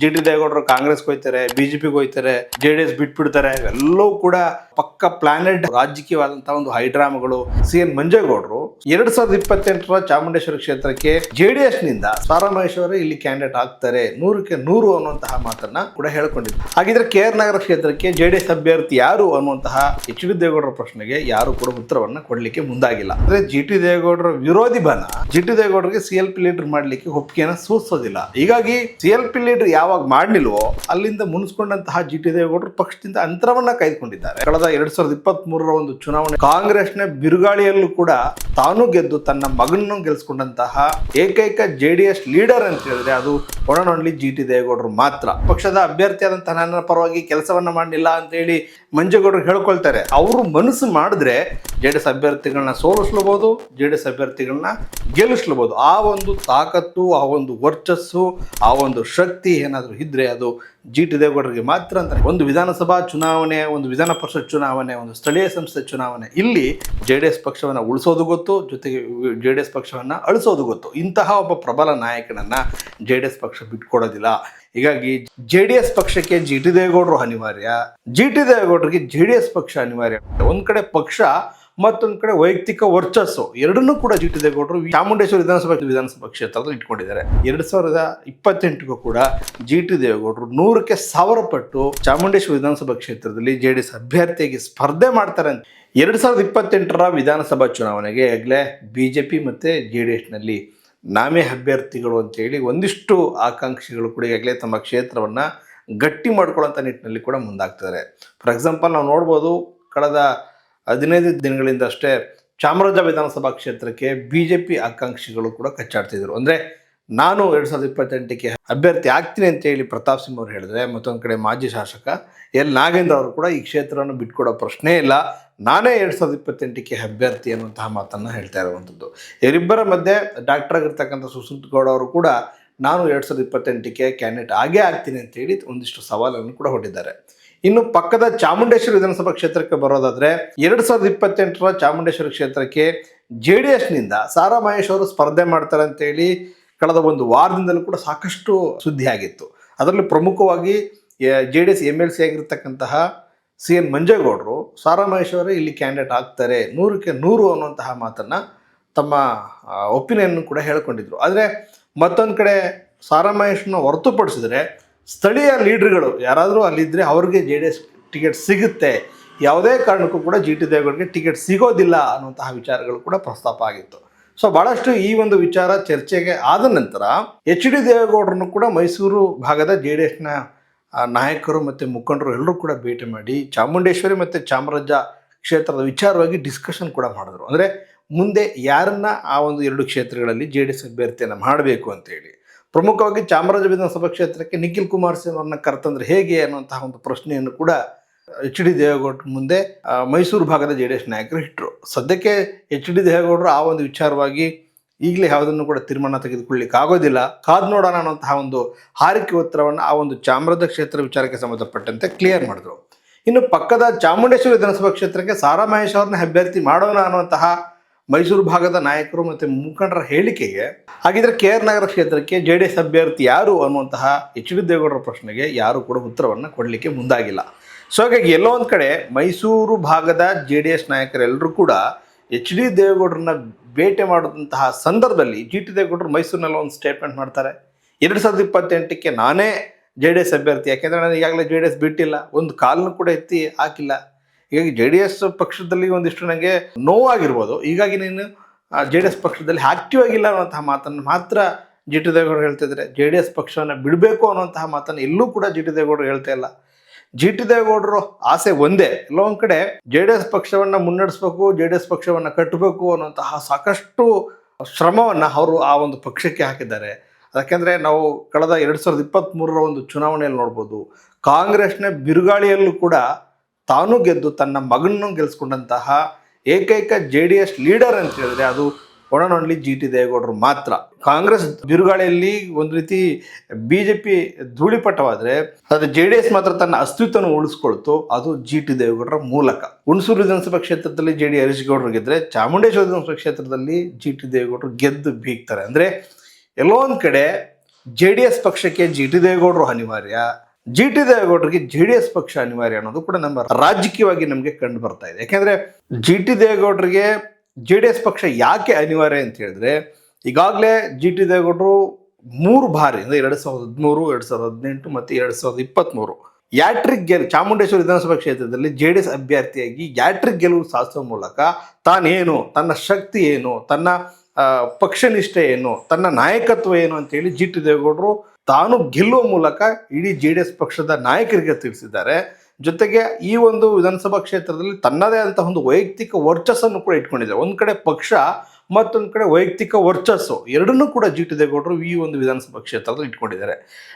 G T ದೇವೇಗೌಡರು ಕಾಂಗ್ರೆಸ್ಗೆ ಹೋಯ್ತಾರೆ ಬಿಜೆಪಿಗೆ ಹೋಯ್ತಾರೆ ಜೆ ಡಿ ಎಸ್ ಬಿಟ್ಬಿಡ್ತಾರೆ ಎಲ್ಲವೂ ಕೂಡ ಪಕ್ಕ ಪ್ಲಾನೆಡ್ ರಾಜಕೀಯವಾದಂತಹ ಒಂದು ಹೈಡ್ರಾಮಗಳು ಸಿ ಎನ್ ಮಂಜೇಗೌಡರು ಎರಡ್ ಸಾವಿರದ ಇಪ್ಪತ್ತೆಂಟರ ಚಾಮುಂಡೇಶ್ವರಿ ಕ್ಷೇತ್ರಕ್ಕೆ ಜೆ ಡಿ ಎಸ್ನಿಂದ ಸಾರಾ ಮಹೇಶ್ವರ ಇಲ್ಲಿ ಕ್ಯಾಂಡಿಡೇಟ್ ಆಗ್ತಾರೆ. ನೂರಕ್ಕೆ ನೂರು ಅನ್ನುವಂತಹ ಮಾತನ್ನ ಕೂಡ ಹೇಳ್ಕೊಂಡಿದ್ರು. ಹಾಗಿದ್ರೆ ಕೆ ಆರ್ ನಗರ ಕ್ಷೇತ್ರಕ್ಕೆ ಜೆ ಡಿ ಎಸ್ ಅಭ್ಯರ್ಥಿ ಯಾರು ಅನ್ನುವಂತಹ ಎಚ್ ಡಿ ದೇವೇಗೌಡರ ಪ್ರಶ್ನೆಗೆ ಯಾರು ಕೂಡ ಉತ್ತರವನ್ನ ಕೊಡ್ಲಿಕ್ಕೆ ಮುಂದಾಗಿಲ್ಲ. ಅಂದ್ರೆ ಜಿ ಟಿ ದೇವೇಗೌಡರ ವಿರೋಧಿ ಬಲ ಜಿ ಟಿ ದೇವೇಗೌಡರಿಗೆ ಸಿ ಎಲ್ ಪಿ ಲೀಡರ್ ಮಾಡ್ಲಿಕ್ಕೆ ಒಪ್ಪಿಗೆಯನ್ನು ಸೂಚಿಸೋದಿಲ್ಲ. ಹೀಗಾಗಿ ಸಿ ಎಲ್ ಪಿ ಲೀಡರ್ ಯಾವಾಗ ಮಾಡಲಿಲ್ವೋ ಅಲ್ಲಿಂದ ಮುನಿಸ್ಕೊಂಡಂತಹ ಜಿ ಟಿ ದೇವೇಗೌಡರು ಪಕ್ಷದಿಂದ ಅಂತರವನ್ನ ಕಾಯ್ದುಕೊಂಡಿದ್ದಾರೆ. ಕಳೆದ ಎರಡ್ ಸಾವಿರದ ಇಪ್ಪತ್ತ್ ಮೂರರ ಒಂದು ಚುನಾವಣೆ, ಕಾಂಗ್ರೆಸ್ನ ಬಿರುಗಾಳಿಯಲ್ಲೂ ಕೂಡ ತಾನು ಗೆದ್ದು ತನ್ನ ಮಗನನ್ನು ಗೆಲ್ಸ್ಕೊಂಡಂತಹ ಏಕೈಕ ಜೆ ಡಿ ಎಸ್ ಲೀಡರ್ ಅಂತ ಹೇಳಿದ್ರೆ ಅದು ಒಣನೊಂಡ್ಲಿ ಜಿ ಟಿ ದೇವೇಗೌಡರು ಮಾತ್ರ. ಪಕ್ಷದ ಅಭ್ಯರ್ಥಿಯಾದಂತಹ ನನ್ನ ಪರವಾಗಿ ಕೆಲಸವನ್ನ ಮಾಡಲಿಲ್ಲ ಅಂತ ಹೇಳಿ ಮಂಜೇಗೌಡರು ಹೇಳ್ಕೊಳ್ತಾರೆ. ಅವರು ಮನಸ್ಸು ಮಾಡಿದ್ರೆ ಜೆ ಡಿ ಎಸ್ ಅಭ್ಯರ್ಥಿಗಳನ್ನ ಸೋಲಿಸ್ಲಬೋದು ಜೆ ಡಿ ಎಸ್ ಅಭ್ಯರ್ಥಿಗಳನ್ನ ಗೆಲ್ಲಿಸ್ಲಬೋದು. ಆ ಒಂದು ತಾಕತ್ತು, ಆ ಒಂದು ವರ್ಚಸ್ಸು, ಆ ಒಂದು ಶಕ್ತಿ ಏನಾದರೂ ಇದ್ರೆ ಅದು ಜಿ ಟಿ ದೇವೇಗೌಡರಿಗೆ ಮಾತ್ರ ಅಂತ ಒಂದು ವಿಧಾನಸಭಾ ಚುನಾವಣೆ, ಒಂದು ವಿಧಾನ ಪರಿಷತ್ ಚುನಾವಣೆ, ಒಂದು ಸ್ಥಳೀಯ ಸಂಸ್ಥೆ ಚುನಾವಣೆ, ಇಲ್ಲಿ ಜೆ ಡಿ ಎಸ್ ಪಕ್ಷವನ್ನು ಉಳಿಸೋದು ಗೊತ್ತು, ಜೊತೆಗೆ ಜೆ ಡಿ ಎಸ್ ಪಕ್ಷವನ್ನು ಅಳಿಸೋದು ಗೊತ್ತು. ಇಂತಹ ಒಬ್ಬ ಪ್ರಬಲ ನಾಯಕನನ್ನು ಜೆ ಡಿ ಎಸ್ ಪಕ್ಷ ಬಿಟ್ಕೊಡೋದಿಲ್ಲ. ಹೀಗಾಗಿ ಜೆ ಡಿ ಎಸ್ ಪಕ್ಷಕ್ಕೆ ಜಿ ಟಿ ದೇವೇಗೌಡರು ಅನಿವಾರ್ಯ. ಜಿ ಟಿ ದೇವೇಗೌಡರಿಗೆ ಜೆ ಡಿ ಎಸ್ ಪಕ್ಷ ಅನಿವಾರ್ಯ. ಒಂದು ಕಡೆ ಪಕ್ಷ, ಮತ್ತೊಂದು ಕಡೆ ವೈಯಕ್ತಿಕ ವರ್ಚಸ್ಸು. ಎರಡನ್ನೂ ಕೂಡ ಜಿ ಟಿ ದೇವೇಗೌಡರು ಚಾಮುಂಡೇಶ್ವರಿ ವಿಧಾನಸಭಾ ವಿಧಾನಸಭಾ ಕ್ಷೇತ್ರದಲ್ಲಿ ಇಟ್ಕೊಂಡಿದ್ದಾರೆ. ಎರಡ್ ಸಾವಿರದ ಇಪ್ಪತ್ತೆಂಟಿಗೂ ಕೂಡ ಜಿ ಟಿ ದೇವೇಗೌಡರು ನೂರಕ್ಕೆ ಸಾವಿರ ಪಟ್ಟು ಚಾಮುಂಡೇಶ್ವರಿ ವಿಧಾನಸಭಾ ಕ್ಷೇತ್ರದಲ್ಲಿ ಜೆ ಡಿ ಎಸ್ ಅಭ್ಯರ್ಥಿಯಾಗಿ ಸ್ಪರ್ಧೆ ಮಾಡ್ತಾರೆ ಅಂತ. ಎರಡ್ ಸಾವಿರದ ಇಪ್ಪತ್ತೆಂಟರ ವಿಧಾನಸಭಾ ಚುನಾವಣೆಗೆ ಆಗಲೇ ಬಿ ಜೆ ಪಿ ಮತ್ತು ಜೆ ಡಿ ಎಸ್ನಲ್ಲಿ ನಾಮೇ ಅಭ್ಯರ್ಥಿಗಳು ಅಂತೇಳಿ ಒಂದಿಷ್ಟು ಆಕಾಂಕ್ಷಿಗಳು ಕೂಡ ಈಗಾಗಲೇ ತಮ್ಮ ಕ್ಷೇತ್ರವನ್ನು ಗಟ್ಟಿ ಮಾಡ್ಕೊಳ್ಳೋಂಥ ನಿಟ್ಟಿನಲ್ಲಿ ಕೂಡ ಮುಂದಾಗ್ತಿದ್ದಾರೆ. ಫಾರ್ ಎಕ್ಸಾಂಪಲ್ ನಾವು ನೋಡ್ಬೋದು ಕಳೆದ ಹದಿನೈದು ದಿನಗಳಿಂದಷ್ಟೇ ಚಾಮರಾಜ ವಿಧಾನಸಭಾ ಕ್ಷೇತ್ರಕ್ಕೆ ಬಿ ಜೆ ಪಿ ಆಕಾಂಕ್ಷಿಗಳು ಕೂಡ ಕಚ್ಚಾಡ್ತಿದ್ರು. ಅಂದರೆ ನಾನು ಎರಡು ಸಾವಿರದ ಇಪ್ಪತ್ತೆಂಟಕ್ಕೆ ಅಭ್ಯರ್ಥಿ ಆಗ್ತೀನಿ ಅಂತ ಹೇಳಿ ಪ್ರತಾಪ್ ಸಿಂಹ ಅವರು ಹೇಳಿದ್ರೆ, ಮತ್ತೊಂದು ಕಡೆ ಮಾಜಿ ಶಾಸಕ ಎಲ್ ನಾಗೇಂದ್ರ ಅವರು ಕೂಡ ಈ ಕ್ಷೇತ್ರವನ್ನು ಬಿಟ್ಕೊಡೋ ಪ್ರಶ್ನೆ ಇಲ್ಲ. ನಾನೇ ಎರಡು ಸಾವಿರದ ಇಪ್ಪತ್ತೆಂಟಕ್ಕೆ ಅಭ್ಯರ್ಥಿ ಅನ್ನುವಂತಹ ಮಾತನ್ನು ಹೇಳ್ತಾ ಇರುವಂಥದ್ದು. ಇವರಿಬ್ಬರ ಮಧ್ಯೆ ಡಾಕ್ಟರ್ ಆಗಿರ್ತಕ್ಕಂಥ ಸುಶ್ರುತ್ ಗೌಡ ಅವರು ಕೂಡ ನಾನು ಎರಡು ಸಾವಿರದ ಇಪ್ಪತ್ತೆಂಟಕ್ಕೆ ಕ್ಯಾಂಡಿಡೇಟ್ ಆಗೇ ಆಗ್ತೀನಿ ಅಂತೇಳಿ ಒಂದಿಷ್ಟು ಸವಾಲನ್ನು ಕೂಡ ಹೊಟ್ಟಿದ್ದಾರೆ ಇನ್ನು ಪಕ್ಕದ ಚಾಮುಂಡೇಶ್ವರಿ ವಿಧಾನಸಭಾ ಕ್ಷೇತ್ರಕ್ಕೆ ಬರೋದಾದ್ರೆ, ಎರಡು ಸಾವಿರದ ಇಪ್ಪತ್ತೆಂಟರ ಚಾಮುಂಡೇಶ್ವರಿ ಕ್ಷೇತ್ರಕ್ಕೆ ಜೆ ಡಿ ಎಸ್ನಿಂದ ಸಾರಾ ಮಹೇಶ್ ಅವರು ಸ್ಪರ್ಧೆ ಮಾಡ್ತಾರೆ ಅಂತೇಳಿ ಕಳೆದ ಒಂದು ವಾರದಿಂದಲೂ ಕೂಡ ಸಾಕಷ್ಟು ಸುದ್ದಿ ಆಗಿತ್ತು ಅದರಲ್ಲಿ ಪ್ರಮುಖವಾಗಿ J D S M L C ಆಗಿರ್ತಕ್ಕಂತಹ C N ಮಂಜೇಗೌಡರು ಸಾರಾ ಮಹೇಶ್ವರೇ ಇಲ್ಲಿ ಕ್ಯಾಂಡಿಡೇಟ್ ಆಗ್ತಾರೆ, ನೂರಕ್ಕೆ ನೂರು ಅನ್ನುವಂತಹ ಮಾತನ್ನು ತಮ್ಮ ಒಪಿನಿಯನ್ ಕೂಡ ಹೇಳ್ಕೊಂಡಿದ್ರು. ಆದರೆ ಮತ್ತೊಂದು ಕಡೆ ಸಾರಾ ಮಹೇಶ್ನ ಹೊರತುಪಡಿಸಿದ್ರೆ ಸ್ಥಳೀಯ ಲೀಡ್ರ್ಗಳು ಯಾರಾದರೂ ಅಲ್ಲಿದ್ದರೆ ಅವ್ರಿಗೆ ಜೆ ಡಿ ಎಸ್ ಟಿಕೆಟ್ ಸಿಗುತ್ತೆ. ಯಾವುದೇ ಕಾರಣಕ್ಕೂ ಕೂಡ ಜಿ ಟಿ ದೇವೇಗೌಡರಿಗೆ ಟಿಕೆಟ್ ಸಿಗೋದಿಲ್ಲ ಅನ್ನುವಂತಹ ವಿಚಾರಗಳು ಕೂಡ ಪ್ರಸ್ತಾಪ ಆಗಿತ್ತು. ಸೊ ಬಹಳಷ್ಟು ಈ ಒಂದು ವಿಚಾರ ಚರ್ಚೆಗೆ ಆದ ನಂತರ ಎಚ್ ಡಿ ದೇವೇಗೌಡರನ್ನು ಕೂಡ ಮೈಸೂರು ಭಾಗದ ಜೆ ಡಿ ಎಸ್ನ ನಾಯಕರು ಮತ್ತು ಮುಖಂಡರು ಎಲ್ಲರೂ ಕೂಡ ಭೇಟಿ ಮಾಡಿ ಚಾಮುಂಡೇಶ್ವರಿ ಮತ್ತು ಚಾಮರಾಜ ಕ್ಷೇತ್ರದ ವಿಚಾರವಾಗಿ ಡಿಸ್ಕಷನ್ ಕೂಡ ಮಾಡಿದ್ರು. ಅಂದರೆ ಮುಂದೆ ಯಾರನ್ನ ಆ ಒಂದು ಎರಡು ಕ್ಷೇತ್ರಗಳಲ್ಲಿ ಜೆ ಡಿ ಎಸ್ ಅಭ್ಯರ್ಥಿಯನ್ನು ಮಾಡಬೇಕು ಅಂತೇಳಿ ಪ್ರಮುಖವಾಗಿ ಚಾಮರಾಜ ವಿಧಾನಸಭಾ ಕ್ಷೇತ್ರಕ್ಕೆ ನಿಖಿಲ್ ಕುಮಾರಸ್ವಾಮಿ ಅವ್ರನ್ನ ಕರೆತಂದ್ರೆ ಹೇಗೆ ಅನ್ನುವಂತಹ ಒಂದು ಪ್ರಶ್ನೆಯನ್ನು ಕೂಡ ಎಚ್ ಡಿ ದೇವೇಗೌಡರ ಮುಂದೆ ಮೈಸೂರು ಭಾಗದ ಜೆ ಡಿ ಎಸ್ ನಾಯಕರು ಇಟ್ಟರು ಸದ್ಯಕ್ಕೆ ಎಚ್ ಡಿ ದೇವೇಗೌಡರು ಆ ಒಂದು ವಿಚಾರವಾಗಿ ಈಗಲೇ ಯಾವುದನ್ನು ಕೂಡ ತೀರ್ಮಾನ ತೆಗೆದುಕೊಳ್ಳಿಕ್ಕೆ ಆಗೋದಿಲ್ಲ. ಕಾದು ನೋಡೋಣ ಅನ್ನೋಂತಹ ಒಂದು ಹಾರಿಕೆ ಉತ್ತರವನ್ನು ಆ ಒಂದು ಚಾಮರಾಜ ಕ್ಷೇತ್ರ ವಿಚಾರಕ್ಕೆ ಸಂಬಂಧಪಟ್ಟಂತೆ ಕ್ಲಿಯರ್ ಮಾಡಿದ್ರು. ಇನ್ನು ಪಕ್ಕದ ಚಾಮುಂಡೇಶ್ವರಿ ವಿಧಾನಸಭಾ ಕ್ಷೇತ್ರಕ್ಕೆ ಸಾರಾ ಮಹೇಶ್ ಅವ್ರನ್ನ ಅಭ್ಯರ್ಥಿ ಮಾಡೋಣ ಅನ್ನುವಂತಹ ಮೈಸೂರು ಭಾಗದ ನಾಯಕರು ಮತ್ತು ಮುಖಂಡರ ಹೇಳಿಕೆಗೆ, ಹಾಗಿದ್ರೆ ಕೆ ಆರ್ ನಗರ ಕ್ಷೇತ್ರಕ್ಕೆ ಜೆ ಡಿ ಎಸ್ ಅಭ್ಯರ್ಥಿ ಯಾರು ಅನ್ನುವಂತಹ ಎಚ್ ಡಿ ದೇವೇಗೌಡರ ಪ್ರಶ್ನೆಗೆ ಯಾರು ಕೂಡ ಉತ್ತರವನ್ನು ಕೊಡಲಿಕ್ಕೆ ಮುಂದಾಗಿಲ್ಲ. ಸೊ ಹಾಗಾಗಿ ಎಲ್ಲೋ ಒಂದು ಕಡೆ ಮೈಸೂರು ಭಾಗದ ಜೆ ಡಿ ಎಸ್ ನಾಯಕರೆಲ್ಲರೂ ಕೂಡ ಎಚ್ ಡಿ ದೇವೇಗೌಡರನ್ನ ಭೇಟಿ ಮಾಡಿದಂತಹ ಸಂದರ್ಭದಲ್ಲಿ ಜಿ ಟಿ ದೇವೇಗೌಡರು ಮೈಸೂರಿನಲ್ಲಿ ಒಂದು ಸ್ಟೇಟ್ಮೆಂಟ್ ಮಾಡ್ತಾರೆ. ಎರಡು ಸಾವಿರದ ಇಪ್ಪತ್ತೆಂಟಕ್ಕೆ ನಾನೇ ಜೆ ಡಿ ಎಸ್ ಅಭ್ಯರ್ಥಿ, ಯಾಕೆಂದರೆ ನಾನು ಈಗಾಗಲೇ ಜೆ ಡಿ ಎಸ್ ಬಿಟ್ಟಿಲ್ಲ. ಒಂದು ಕಾಲನ್ನು ಕೂಡ ಎತ್ತಿ ಹಾಕಿಲ್ಲ. ಹೀಗಾಗಿ ಜೆ ಡಿ ಎಸ್ ಪಕ್ಷದಲ್ಲಿ ಒಂದಿಷ್ಟು ನನಗೆ ನೋವಾಗಿರ್ಬೋದು. ಹೀಗಾಗಿ ನೀನು ಜೆ ಡಿ ಎಸ್ ಪಕ್ಷದಲ್ಲಿ ಆಕ್ಟಿವ್ ಆಗಿಲ್ಲ ಅನ್ನುವಂತಹ ಮಾತನ್ನು ಮಾತ್ರ ಜಿ ಟಿ ದೇವೇಗೌಡರು ಹೇಳ್ತಿದ್ದಾರೆ ಜೆ ಡಿ ಎಸ್ ಪಕ್ಷವನ್ನು ಬಿಡಬೇಕು ಅನ್ನುವಂತಹ ಮಾತನ್ನು ಎಲ್ಲೂ ಕೂಡ ಜಿ ಟಿ ದೇವೇಗೌಡರು ಹೇಳ್ತಾ ಇಲ್ಲ. ಜಿ ಟಿ ದೇವೇಗೌಡರು ಆಸೆ ಒಂದೇ. ಎಲ್ಲೋ ಒಂದು ಕಡೆ ಜೆ ಡಿ ಎಸ್ ಪಕ್ಷವನ್ನು ಮುನ್ನಡೆಸಬೇಕು ಜೆ ಡಿ ಎಸ್ ಪಕ್ಷವನ್ನು ಕಟ್ಟಬೇಕು ಅನ್ನುವಂತಹ ಸಾಕಷ್ಟು ಶ್ರಮವನ್ನು ಅವರು ಆ ಒಂದು ಪಕ್ಷಕ್ಕೆ ಹಾಕಿದ್ದಾರೆ. ಯಾಕೆಂದರೆ ನಾವು ಕಳೆದ ಎರಡು ಸಾವಿರದ ಇಪ್ಪತ್ತ್ಮೂರರ ಒಂದು ಚುನಾವಣೆಯಲ್ಲಿ ನೋಡ್ಬೋದು, ಕಾಂಗ್ರೆಸ್ನ ಬಿರುಗಾಳಿಯಲ್ಲೂ ಕೂಡ ತಾನು ಗೆದ್ದು ತನ್ನ ಮಗನನ್ನು ಗೆಲ್ಸ್ಕೊಂಡಂತಹ ಏಕೈಕ ಜೆ ಡಿ ಎಸ್ ಲೀಡರ್ ಅಂತ ಹೇಳಿದ್ರೆ ಅದು ಓನ್ಲಿ ಜಿ ಟಿ ದೇವೇಗೌಡರು ಮಾತ್ರ. ಕಾಂಗ್ರೆಸ್ ಬಿರುಗಾಳಿಯಲ್ಲಿ ಒಂದು ರೀತಿ ಬಿ ಜೆ ಪಿ ಧೂಳಿಪಟವಾದರೆ ಅದು ಜೆ ಡಿ ಎಸ್ ಮಾತ್ರ ತನ್ನ ಅಸ್ತಿತ್ವವನ್ನು ಉಳಿಸ್ಕೊಳ್ತು, ಅದು ಜಿ ಟಿ ದೇವೇಗೌಡರ ಮೂಲಕ. ಹುಣಸೂರು ವಿಧಾನಸಭಾ ಕ್ಷೇತ್ರದಲ್ಲಿ ಜೆ ಡಿ ಹರೀಶ್ ಗೌಡರು ಗೆದ್ದರೆ ಚಾಮುಂಡೇಶ್ವರಿ ವಿಧಾನಸಭಾ ಕ್ಷೇತ್ರದಲ್ಲಿ ಜಿ ಟಿ ದೇವೇಗೌಡರು ಗೆದ್ದು ಬೀಗ್ತಾರೆ. ಅಂದರೆ ಎಲ್ಲೋ ಒಂದು ಕಡೆ ಜೆ ಡಿ ಎಸ್ ಪಕ್ಷಕ್ಕೆ ಜಿ ಟಿ ದೇವೇಗೌಡರು ಅನಿವಾರ್ಯ ಜಿ ಟಿ ದೇವೇಗೌಡರಿಗೆ ಜೆ ಡಿ ಎಸ್ ಪಕ್ಷ ಅನಿವಾರ್ಯ ಅನ್ನೋದು ಕೂಡ ನಮ್ಮ ರಾಜಕೀಯವಾಗಿ ನಮಗೆ ಕಂಡು ಬರ್ತಾ ಇದೆ. ಯಾಕೆಂದ್ರೆ ಜಿ ಟಿ ದೇವೇಗೌಡರಿಗೆ ಜೆ ಡಿ ಎಸ್ ಪಕ್ಷ ಯಾಕೆ ಅನಿವಾರ್ಯ ಅಂತ ಹೇಳಿದ್ರೆ, ಈಗಾಗಲೇ ಜಿ ಟಿ ದೇವೇಗೌಡರು ಮೂರು ಬಾರಿ, ಅಂದರೆ ಎರಡು ಸಾವಿರದ ಹದಿಮೂರು, ಎರಡು ಸಾವಿರದ ಹದಿನೆಂಟು ಮತ್ತು ಎರಡು ಸಾವಿರದ ಇಪ್ಪತ್ತ್ಮೂರು ಯಾಟ್ರಿಕ್ ಗೆಲ್, ಚಾಮುಂಡೇಶ್ವರಿ ವಿಧಾನಸಭಾ ಕ್ಷೇತ್ರದಲ್ಲಿ ಜೆ ಡಿ ಎಸ್ ಅಭ್ಯರ್ಥಿಯಾಗಿ ಯಾಟ್ರಿಕ್ ಗೆಲುವು ಸಾಧಿಸುವ ಮೂಲಕ ತಾನೇನು, ತನ್ನ ಶಕ್ತಿ ಏನು, ತನ್ನ ಪಕ್ಷನಿಷ್ಠೆ ಏನು, ತನ್ನ ನಾಯಕತ್ವ ಏನು ಅಂತೇಳಿ ಜಿ ಟಿ ದೇವೇಗೌಡರು ತಾನು ಗೆಲ್ಲುವ ಮೂಲಕ ಇಡೀ ಜೆ ಡಿ ಪಕ್ಷದ ನಾಯಕರಿಗೆ ತಿಳಿಸಿದ್ದಾರೆ. ಜೊತೆಗೆ ಈ ಒಂದು ವಿಧಾನಸಭಾ ಕ್ಷೇತ್ರದಲ್ಲಿ ತನ್ನದೇ ಆದಂತಹ ಒಂದು ವೈಯಕ್ತಿಕ ವರ್ಚಸ್ಸನ್ನು ಕೂಡ ಇಟ್ಕೊಂಡಿದ್ದಾರೆ. ಒಂದು ಕಡೆ ಪಕ್ಷ, ಮತ್ತೊಂದು ಕಡೆ ವೈಯಕ್ತಿಕ ವರ್ಚಸ್ಸು. ಎರಡನ್ನೂ ಕೂಡ ಜಿ ಟಿ ದೇವೇಗೌಡರು ಈ ಒಂದು ವಿಧಾನಸಭಾ ಕ್ಷೇತ್ರದಲ್ಲಿ ಇಟ್ಕೊಂಡಿದ್ದಾರೆ.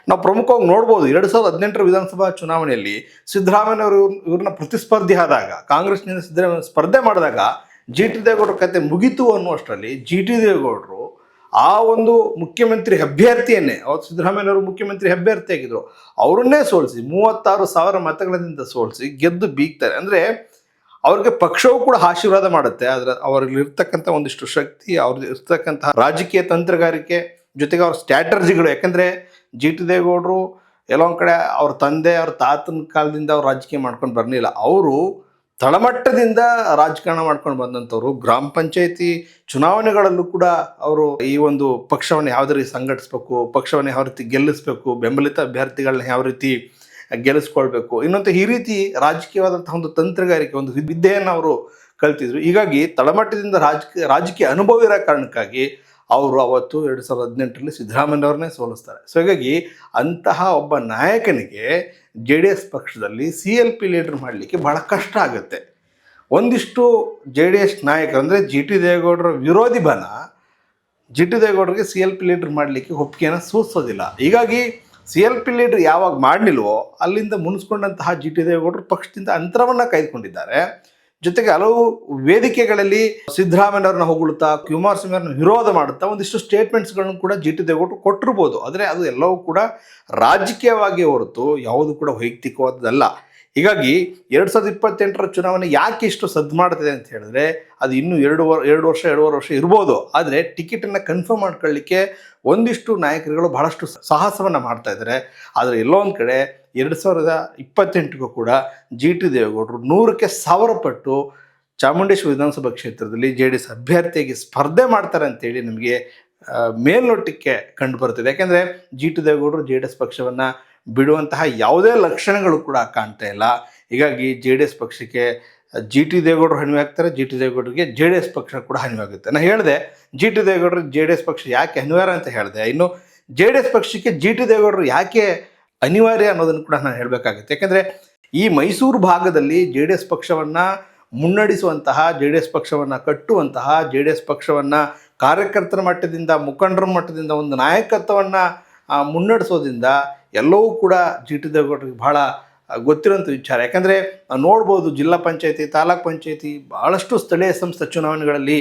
ನಾವು ಪ್ರಮುಖವಾಗಿ ನೋಡ್ಬೋದು, ಎರಡು ಸಾವಿರದ ಹದಿನೆಂಟರ ವಿಧಾನಸಭಾ ಚುನಾವಣೆಯಲ್ಲಿ ಸಿದ್ದರಾಮಯ್ಯವರು ಇವ್ರನ್ನ ಪ್ರತಿಸ್ಪರ್ಧಿ ಆದಾಗ, ಕಾಂಗ್ರೆಸ್ನಿಂದ ಸಿದ್ದರಾಮಯ್ಯ ಸ್ಪರ್ಧೆ ಮಾಡಿದಾಗ ಜಿ ಟಿ ದೇವೇಗೌಡರ ಕತೆ ಮುಗೀತು ಅನ್ನುವಷ್ಟರಲ್ಲಿ ಜಿ ಟಿ ದೇವೇಗೌಡರು ಆ ಒಂದು ಮುಖ್ಯಮಂತ್ರಿ ಅಭ್ಯರ್ಥಿಯನ್ನೇ, ಅವತ್ತು ಸಿದ್ದರಾಮಯ್ಯವರು ಮುಖ್ಯಮಂತ್ರಿ ಅಭ್ಯರ್ಥಿ ಆಗಿದ್ರು, ಅವರನ್ನೇ ಸೋಲಿಸಿ, ಮೂವತ್ತಾರು ಸಾವಿರ ಮತಗಳಿಂದ ಸೋಲಿಸಿ ಗೆದ್ದು ಬೀಗ್ತಾರೆ. ಅಂದರೆ ಅವ್ರಿಗೆ ಪಕ್ಷವೂ ಕೂಡ ಆಶೀರ್ವಾದ ಮಾಡುತ್ತೆ ಅದರ ಅವ್ರಲ್ಲಿ ಇರ್ತಕ್ಕಂಥ ಒಂದಿಷ್ಟು ಶಕ್ತಿ ಅವ್ರದ್ದು ಇರ್ತಕ್ಕಂತಹ ರಾಜಕೀಯ ತಂತ್ರಗಾರಿಕೆ ಜೊತೆಗೆ ಅವ್ರ ಸ್ಟ್ರಾಟರ್ಜಿಗಳು ಯಾಕಂದರೆ ಜಿ ಟಿ ದೇವೇಗೌಡರು ಕಡೆ ಅವ್ರ ತಂದೆ, ಅವ್ರ ತಾತನ ಕಾಲದಿಂದ ಅವ್ರು ರಾಜಕೀಯ ಮಾಡ್ಕೊಂಡು ಬರಲಿಲ್ಲ. ಅವರು ತಳಮಟ್ಟದಿಂದ ರಾಜಕಾರಣ ಮಾಡ್ಕೊಂಡು ಬಂದಂಥವ್ರು ಗ್ರಾಮ ಪಂಚಾಯತಿ ಚುನಾವಣೆಗಳಲ್ಲೂ ಕೂಡ ಅವರು ಈ ಒಂದು ಪಕ್ಷವನ್ನು ಯಾವ ರೀತಿ ಸಂಘಟಿಸ್ಬೇಕು, ಪಕ್ಷವನ್ನು ಯಾವ ರೀತಿ ಗೆಲ್ಲಿಸ್ಬೇಕು, ಬೆಂಬಲಿತ ಅಭ್ಯರ್ಥಿಗಳನ್ನ ಯಾವ ರೀತಿ ಗೆಲ್ಲಿಸ್ಕೊಳ್ಬೇಕು, ಇನ್ನೊಂದು ಈ ರೀತಿ ರಾಜಕೀಯವಾದಂತಹ ಒಂದು ತಂತ್ರಗಾರಿಕೆ, ಒಂದು ವಿದ್ಯೆಯನ್ನು ಅವರು ಕಲ್ತಿದ್ರು. ಹೀಗಾಗಿ ತಳಮಟ್ಟದಿಂದ ರಾಜಕೀಯ ರಾಜಕೀಯ ಅನುಭವ ಇರೋ ಕಾರಣಕ್ಕಾಗಿ ಅವರು ಅವತ್ತು ಎರಡು ಸಾವಿರದ ಹದಿನೆಂಟರಲ್ಲಿ ಸಿದ್ದರಾಮಯ್ಯವ್ರನ್ನೇ ಸೋಲಿಸ್ತಾರೆ. ಸೊ ಹೀಗಾಗಿ ಅಂತಹ ಒಬ್ಬ ನಾಯಕನಿಗೆ ಜೆ ಡಿ ಎಸ್ ಪಕ್ಷದಲ್ಲಿ ಸಿ ಎಲ್ ಪಿ ಲೀಡರ್ ಮಾಡಲಿಕ್ಕೆ ಭಾಳ ಕಷ್ಟ ಆಗುತ್ತೆ. ಒಂದಿಷ್ಟು ಜೆ ಡಿ ಎಸ್ ನಾಯಕರು ಅಂದರೆ ಜಿ ಟಿ ದೇವೇಗೌಡರ ವಿರೋಧಿ ಬಲ ಜಿ ಟಿ ದೇವೇಗೌಡರಿಗೆ ಸಿ ಎಲ್ ಪಿ ಲೀಡರ್ ಮಾಡಲಿಕ್ಕೆ ಒಪ್ಪಿಗೆಯನ್ನು ಸೂಚಿಸೋದಿಲ್ಲ. ಹೀಗಾಗಿ ಸಿ ಎಲ್ ಪಿ ಲೀಡರ್ ಯಾವಾಗ ಮಾಡಲಿಲ್ವೋ ಅಲ್ಲಿಂದ ಮುನಿಸ್ಕೊಂಡಂತಹ ಜಿ ಟಿ ದೇವೇಗೌಡರು ಪಕ್ಷದಿಂದ ಅಂತರವನ್ನು ಕಾಯ್ದುಕೊಂಡಿದ್ದಾರೆ. ಜೊತೆಗೆ ಹಲವು ವೇದಿಕೆಗಳಲ್ಲಿ ಸಿದ್ದರಾಮಯ್ಯವ್ರನ್ನ ಹೊಗಳುತ್ತಾ ಕುಮಾರ್ ವಿರೋಧ ಮಾಡುತ್ತಾ ಒಂದಿಷ್ಟು ಸ್ಟೇಟ್ಮೆಂಟ್ಸ್ಗಳನ್ನು ಕೂಡ ಜಿ ಟಿ ದೇವೇಗೌಡರು ಕೊಟ್ಟಿರ್ಬೋದು. ಆದರೆ ಅದು ಎಲ್ಲವೂ ಕೂಡ ರಾಜಕೀಯವಾಗಿ ಹೊರತು ಯಾವುದು ಕೂಡ ವೈಯಕ್ತಿಕವಾದದ್ದಲ್ಲ. ಹೀಗಾಗಿ ಎರಡು ಸಾವಿರದ ಇಪ್ಪತ್ತೆಂಟರ ಚುನಾವಣೆ ಯಾಕೆ ಇಷ್ಟು ಸದ್ದು ಮಾಡ್ತಿದೆ ಅಂತ ಹೇಳಿದ್ರೆ ಅದು ಇನ್ನೂ ಎರಡು ಎರಡು ವರ್ಷ, ಎರಡೂವರೆ ವರ್ಷ ಇರ್ಬೋದು. ಆದರೆ ಟಿಕೆಟನ್ನು ಕನ್ಫರ್ಮ್ ಮಾಡ್ಕೊಳ್ಳಿಕ್ಕೆ ಒಂದಿಷ್ಟು ನಾಯಕರುಗಳು ಬಹಳಷ್ಟು ಸಾಹಸವನ್ನು ಮಾಡ್ತಾ ಇದ್ದಾರೆ. ಆದರೆ ಎಲ್ಲೋ ಒಂದು ಕಡೆ ಎರಡು ಸಾವಿರದ ಇಪ್ಪತ್ತೆಂಟಿಗೂ ಕೂಡ ಜಿ ಟಿ ದೇವೇಗೌಡರು ನೂರಕ್ಕೆ ಸಾವಿರ ಪಟ್ಟು ಚಾಮುಂಡೇಶ್ವರಿ ವಿಧಾನಸಭಾ ಕ್ಷೇತ್ರದಲ್ಲಿ ಜೆ ಡಿ ಎಸ್ ಅಭ್ಯರ್ಥಿಯಾಗಿ ಸ್ಪರ್ಧೆ ಮಾಡ್ತಾರೆ ಅಂತೇಳಿ ನಮಗೆ ಮೇಲ್ನೋಟಕ್ಕೆ ಕಂಡು ಬರ್ತದೆ ಯಾಕೆಂದರೆ ಜಿ ಟಿ ದೇವೇಗೌಡರು ಜೆ ಡಿ ಎಸ್ ಪಕ್ಷವನ್ನು ಬಿಡುವಂತಹ ಯಾವುದೇ ಲಕ್ಷಣಗಳು ಕೂಡ ಕಾಣ್ತಾ ಇಲ್ಲ. ಹೀಗಾಗಿ ಜೆ ಡಿ ಎಸ್ ಪಕ್ಷಕ್ಕೆ ಜಿ ಟಿ ದೇವೇಗೌಡರು ಹಣಿವೆ ಆಗ್ತಾರೆ ಜಿ ಟಿ ದೇವೇಗೌಡರಿಗೆ ಜೆ ಡಿ ಎಸ್ ಪಕ್ಷ ಕೂಡ ಹಣಿವಾಗುತ್ತೆ ನಾನು ಹೇಳಿದೆ, ಜಿ ಟಿ ದೇವೇಗೌಡರು ಜೆ ಡಿ ಎಸ್ ಪಕ್ಷ ಯಾಕೆ ಅನಿವಾರ್ಯ ಅಂತ ಹೇಳಿದೆ. ಇನ್ನು ಜೆ ಡಿ ಎಸ್ ಪಕ್ಷಕ್ಕೆ ಜಿ ಟಿ ದೇವೇಗೌಡರು ಯಾಕೆ ಅನಿವಾರ್ಯ ಅನ್ನೋದನ್ನು ಕೂಡ ನಾನು ಹೇಳಬೇಕಾಗುತ್ತೆ. ಯಾಕೆಂದರೆ ಈ ಮೈಸೂರು ಭಾಗದಲ್ಲಿ ಜೆ ಡಿ ಎಸ್ ಪಕ್ಷವನ್ನು ಮುನ್ನಡೆಸುವಂತಹ, ಜೆ ಡಿ ಎಸ್ ಪಕ್ಷವನ್ನು ಕಟ್ಟುವಂತಹ, ಜೆ ಡಿ ಎಸ್ ಪಕ್ಷವನ್ನು ಕಾರ್ಯಕರ್ತರ ಮಟ್ಟದಿಂದ, ಮುಖಂಡರ ಮಟ್ಟದಿಂದ ಒಂದು ನಾಯಕತ್ವವನ್ನು ಮುನ್ನಡೆಸೋದ್ರಿಂದ ಎಲ್ಲವೂ ಕೂಡ ಜಿ ಟಿ ದೇವೇಗೌಡರಿಗೆ ಬಹಳ ಗೊತ್ತಿರುವಂಥ ವಿಚಾರ. ಯಾಕಂದರೆ ನೋಡ್ಬೋದು ಜಿಲ್ಲಾ ಪಂಚಾಯತಿ, ತಾಲೂಕ್ ಪಂಚಾಯತಿ ಭಾಳಷ್ಟು ಸ್ಥಳೀಯ ಸಂಸ್ಥೆ ಚುನಾವಣೆಗಳಲ್ಲಿ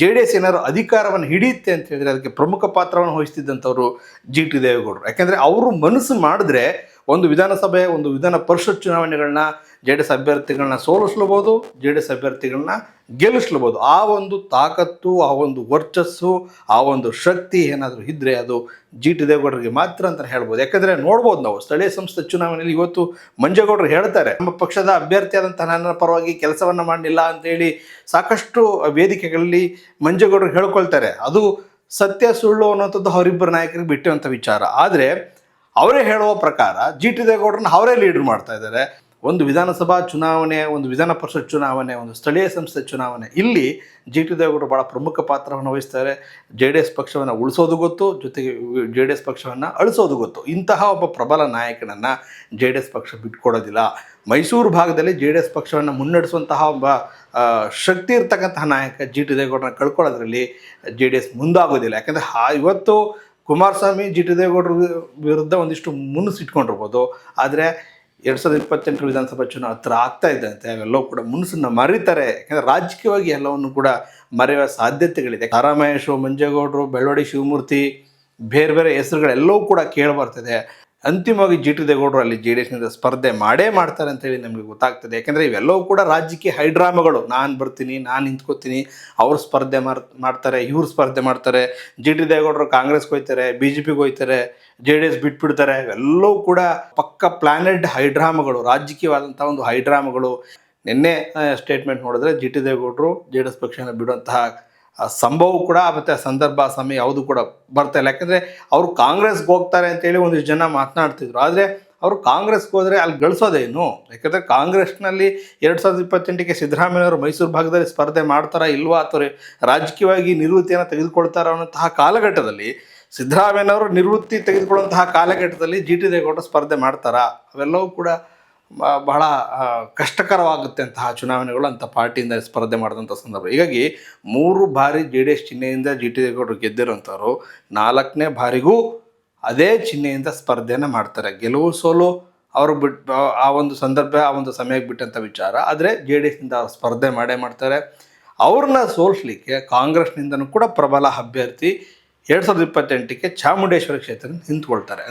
ಜೆ ಡಿ ಎಸ್ ಏನಾದ್ರು ಅಧಿಕಾರವನ್ನು ಹಿಡಿಯುತ್ತೆ ಅಂತ ಹೇಳಿದರೆ ಅದಕ್ಕೆ ಪ್ರಮುಖ ಪಾತ್ರವನ್ನು ವಹಿಸ್ತಿದ್ದಂಥವ್ರು ಜಿ ಟಿ ದೇವೇಗೌಡರು. ಯಾಕೆಂದರೆ ಅವರು ಮನಸ್ಸು ಮಾಡಿದ್ರೆ ಒಂದು ವಿಧಾನಸಭೆ, ಒಂದು ವಿಧಾನ ಪರಿಷತ್ ಚುನಾವಣೆಗಳನ್ನ ಜೆ ಡಿ ಎಸ್ ಅಭ್ಯರ್ಥಿಗಳನ್ನ ಸೋಲಿಸ್ಲಬೋದು ಜೆ ಡಿ ಎಸ್ ಅಭ್ಯರ್ಥಿಗಳನ್ನ ಗೆಲ್ಲಿಸ್ಲಬೋದು. ಆ ಒಂದು ತಾಕತ್ತು, ಆ ಒಂದು ವರ್ಚಸ್ಸು, ಆ ಒಂದು ಶಕ್ತಿ ಏನಾದರೂ ಇದ್ದರೆ ಅದು ಜಿ ಟಿ ದೇವೇಗೌಡರಿಗೆ ಮಾತ್ರ ಅಂತ ಹೇಳ್ಬೋದು. ಯಾಕಂದರೆ ನೋಡ್ಬೋದು ನಾವು, ಸ್ಥಳೀಯ ಸಂಸ್ಥೆ ಚುನಾವಣೆಯಲ್ಲಿ ಇವತ್ತು ಮಂಜೇಗೌಡರು ಹೇಳ್ತಾರೆ, ನಮ್ಮ ಪಕ್ಷದ ಅಭ್ಯರ್ಥಿಯಾದಂಥ ನನ್ನ ಪರವಾಗಿ ಕೆಲಸವನ್ನು ಮಾಡಲಿಲ್ಲ ಅಂತೇಳಿ ಸಾಕಷ್ಟು ವೇದಿಕೆಗಳಲ್ಲಿ ಮಂಜೇಗೌಡರು ಹೇಳ್ಕೊಳ್ತಾರೆ. ಅದು ಸತ್ಯ ಸುಳ್ಳು ಅನ್ನೋಂಥದ್ದು ಅವರಿಬ್ಬರು ನಾಯಕರಿಗೆ ಬಿಟ್ಟಿರುವಂಥ ವಿಚಾರ. ಆದರೆ ಅವರೇ ಹೇಳುವ ಪ್ರಕಾರ ಜಿ ಟಿ ದೇವೇಗೌಡರನ್ನ ಅವರೇ ಲೀಡರ್ ಮಾಡ್ತಾ ಇದ್ದಾರೆ. ಒಂದು ವಿಧಾನಸಭಾ ಚುನಾವಣೆ, ಒಂದು ವಿಧಾನ ಪರಿಷತ್ ಚುನಾವಣೆ, ಒಂದು ಸ್ಥಳೀಯ ಸಂಸ್ಥೆ ಚುನಾವಣೆ, ಇಲ್ಲಿ ಜಿ ಟಿ ದೇವೇಗೌಡರು ಭಾಳ ಪ್ರಮುಖ ಪಾತ್ರವನ್ನು ವಹಿಸ್ತಾರೆ. ಜೆ ಡಿ ಎಸ್ ಪಕ್ಷವನ್ನು ಉಳಿಸೋದು ಗೊತ್ತು, ಜೊತೆಗೆ ಜೆ ಡಿ ಎಸ್ ಪಕ್ಷವನ್ನು ಅಳಿಸೋದು ಗೊತ್ತು. ಇಂತಹ ಒಬ್ಬ ಪ್ರಬಲ ನಾಯಕನನ್ನು ಜೆ ಡಿ ಎಸ್ ಪಕ್ಷ ಬಿಟ್ಕೊಡೋದಿಲ್ಲ. ಮೈಸೂರು ಭಾಗದಲ್ಲಿ ಜೆ ಡಿ ಎಸ್ ಪಕ್ಷವನ್ನು ಮುನ್ನಡೆಸುವಂತಹ ಒಬ್ಬ ಶಕ್ತಿ ಇರ್ತಕ್ಕಂತಹ ನಾಯಕ ಜಿ ಟಿ ದೇವೇಗೌಡರನ್ನ ಕಳ್ಕೊಳ್ಳೋದ್ರಲ್ಲಿ ಜೆ ಡಿ ಎಸ್ ಮುಂದಾಗೋದಿಲ್ಲ. ಯಾಕಂದರೆ ಇವತ್ತು ಕುಮಾರಸ್ವಾಮಿ ಜಿ ಟಿ ದೇವೇಗೌಡರ ವಿರುದ್ಧ ಒಂದಿಷ್ಟು ಮುನ್ನಿಸಿಟ್ಕೊಂಡಿರ್ಬೋದು ಆದರೆ ಎರಡು ಸಾವಿರದ ಇಪ್ಪತ್ತೆಂಟರ ವಿಧಾನಸಭಾ ಚುನಾವಣೆ ಹತ್ರ ಆಗ್ತಾ ಇದ್ದಂತೆ, ಅವೆಲ್ಲವೂ ಕೂಡ ಮುನ್ಸನ್ನು ಮರೀತಾರೆ. ಯಾಕಂದರೆ ರಾಜಕೀಯವಾಗಿ ಎಲ್ಲವನ್ನು ಕೂಡ ಮರೆಯುವ ಸಾಧ್ಯತೆಗಳಿದೆ. ತಾರಾಮಹೇಶು ಮಂಜೇಗೌಡರು ಬೆಳವಡಿ, ಶಿವಮೂರ್ತಿ, ಬೇರೆ ಬೇರೆ ಹೆಸರುಗಳೆಲ್ಲವೂ ಕೂಡ ಕೇಳಿ ಬರ್ತಿದೆ ಅಂತಿಮವಾಗಿ ಜಿ ಟಿ ದೇಗೌಡರು ಅಲ್ಲಿ ಜೆ ಡಿ ಎಸ್ನಿಂದ ಸ್ಪರ್ಧೆ ಮಾಡೇ ಮಾಡ್ತಾರೆ ಅಂತೇಳಿ ನಮಗೆ ಗೊತ್ತಾಗ್ತದೆ. ಯಾಕೆಂದರೆ ಇವೆಲ್ಲವೂ ಕೂಡ ರಾಜಕೀಯ ಹೈಡ್ರಾಮಗಳು. ನಾನು ಬರ್ತೀನಿ, ನಾನು ನಿಂತ್ಕೋತೀನಿ, ಅವ್ರು ಸ್ಪರ್ಧೆ ಮಾಡ್ತಾರೆ, ಇವ್ರು ಸ್ಪರ್ಧೆ ಮಾಡ್ತಾರೆ, ಜಿ ಟಿ ದೇಗೌಡರು ಕಾಂಗ್ರೆಸ್ಗೆ ಹೋಗ್ತಾರೆ ಬಿ ಜೆ ಪಿಗೆ ಹೋಯ್ತಾರೆ, ಜೆ ಡಿ ಎಸ್ ಬಿಟ್ಬಿಡ್ತಾರೆ, ಇವೆಲ್ಲವೂ ಕೂಡ ಪಕ್ಕ ಪ್ಲಾನೆಡ್ ಹೈಡ್ರಾಮಗಳು, ರಾಜಕೀಯವಾದಂಥ ಒಂದು ಹೈಡ್ರಾಮಗಳು. ನಿನ್ನೆ ಸ್ಟೇಟ್ಮೆಂಟ್ ನೋಡಿದ್ರೆ ಜಿ ಟಿ ದೇವೇಗೌಡರು ಜೆ ಡಿ ಎಸ್ ಪಕ್ಷನ ಬಿಡುವಂತಹ ಸಂಭವ ಕೂಡ ಮತ್ತು ಸಂದರ್ಭ ಸಮಯ ಯಾವುದು ಕೂಡ ಬರ್ತಾ ಇಲ್ಲ. ಯಾಕಂದರೆ ಅವರು ಕಾಂಗ್ರೆಸ್ಗೆ ಹೋಗ್ತಾರೆ ಅಂತೇಳಿ ಒಂದಿಷ್ಟು ಜನ ಮಾತನಾಡ್ತಿದ್ರು. ಆದರೆ ಅವರು ಕಾಂಗ್ರೆಸ್ಗೆ ಹೋದರೆ ಅಲ್ಲಿ ಗಳಿಸೋದೇನು? ಯಾಕಂದರೆ ಕಾಂಗ್ರೆಸ್ನಲ್ಲಿ ಎರಡು ಸಾವಿರದ ಇಪ್ಪತ್ತೆಂಟಕ್ಕೆ ಸಿದ್ದರಾಮಯ್ಯವರು ಮೈಸೂರು ಭಾಗದಲ್ಲಿ ಸ್ಪರ್ಧೆ ಮಾಡ್ತಾರಾ ಇಲ್ವಾ ಅಥವಾ ರಾಜಕೀಯವಾಗಿ ನಿವೃತ್ತಿಯನ್ನು ತೆಗೆದುಕೊಳ್ತಾರ ಅನ್ನೋಂತಹ ಕಾಲಘಟ್ಟದಲ್ಲಿ ಸಿದ್ದರಾಮಯ್ಯನವರು ನಿವೃತ್ತಿ ತೆಗೆದುಕೊಳ್ಳುವಂತಹ ಕಾಲಘಟ್ಟದಲ್ಲಿ ಜಿ ಟಿ ದೇವೇಗೌಡರು ಸ್ಪರ್ಧೆ ಮಾಡ್ತಾರಾ? ಅವೆಲ್ಲವೂ ಕೂಡ ಬಹಳ ಕಷ್ಟಕರವಾಗುತ್ತೆ ಅಂತಹ ಚುನಾವಣೆಗಳು ಅಂತ ಪಾರ್ಟಿಯಿಂದ ಸ್ಪರ್ಧೆ ಮಾಡಿದಂಥ ಸಂದರ್ಭ. ಹೀಗಾಗಿ ಮೂರು ಬಾರಿ ಜೆ ಡಿ ಎಸ್ ಚಿಹ್ನೆಯಿಂದ ಜಿ ಟಿ ದೇವೇಗೌಡರು ಗೆದ್ದಿರೋಂಥವ್ರು ನಾಲ್ಕನೇ ಬಾರಿಗೂ ಅದೇ ಚಿಹ್ನೆಯಿಂದ ಸ್ಪರ್ಧೆಯನ್ನು ಮಾಡ್ತಾರೆ. ಗೆಲುವು ಸೋಲು ಅವರು ಬಿಟ್ಟು ಆ ಒಂದು ಸಂದರ್ಭ, ಆ ಒಂದು ಸಮಯಕ್ಕೆ ಬಿಟ್ಟಂಥ ವಿಚಾರ. ಆದರೆ ಜೆ ಡಿ ಎಸ್ನಿಂದ ಸ್ಪರ್ಧೆ ಮಾಡೇ ಮಾಡ್ತಾರೆ. ಅವ್ರನ್ನ ಸೋಲಿಸ್ಲಿಕ್ಕೆ ಕಾಂಗ್ರೆಸ್ನಿಂದನೂ ಕೂಡ ಪ್ರಬಲ ಅಭ್ಯರ್ಥಿ ಎರಡು ಸಾವಿರದ ಇಪ್ಪತ್ತೆಂಟಕ್ಕೆ ಚಾಮುಂಡೇಶ್ವರಿ ಕ್ಷೇತ್ರ ನಿಂತ್ಕೊಳ್ತಾರೆ.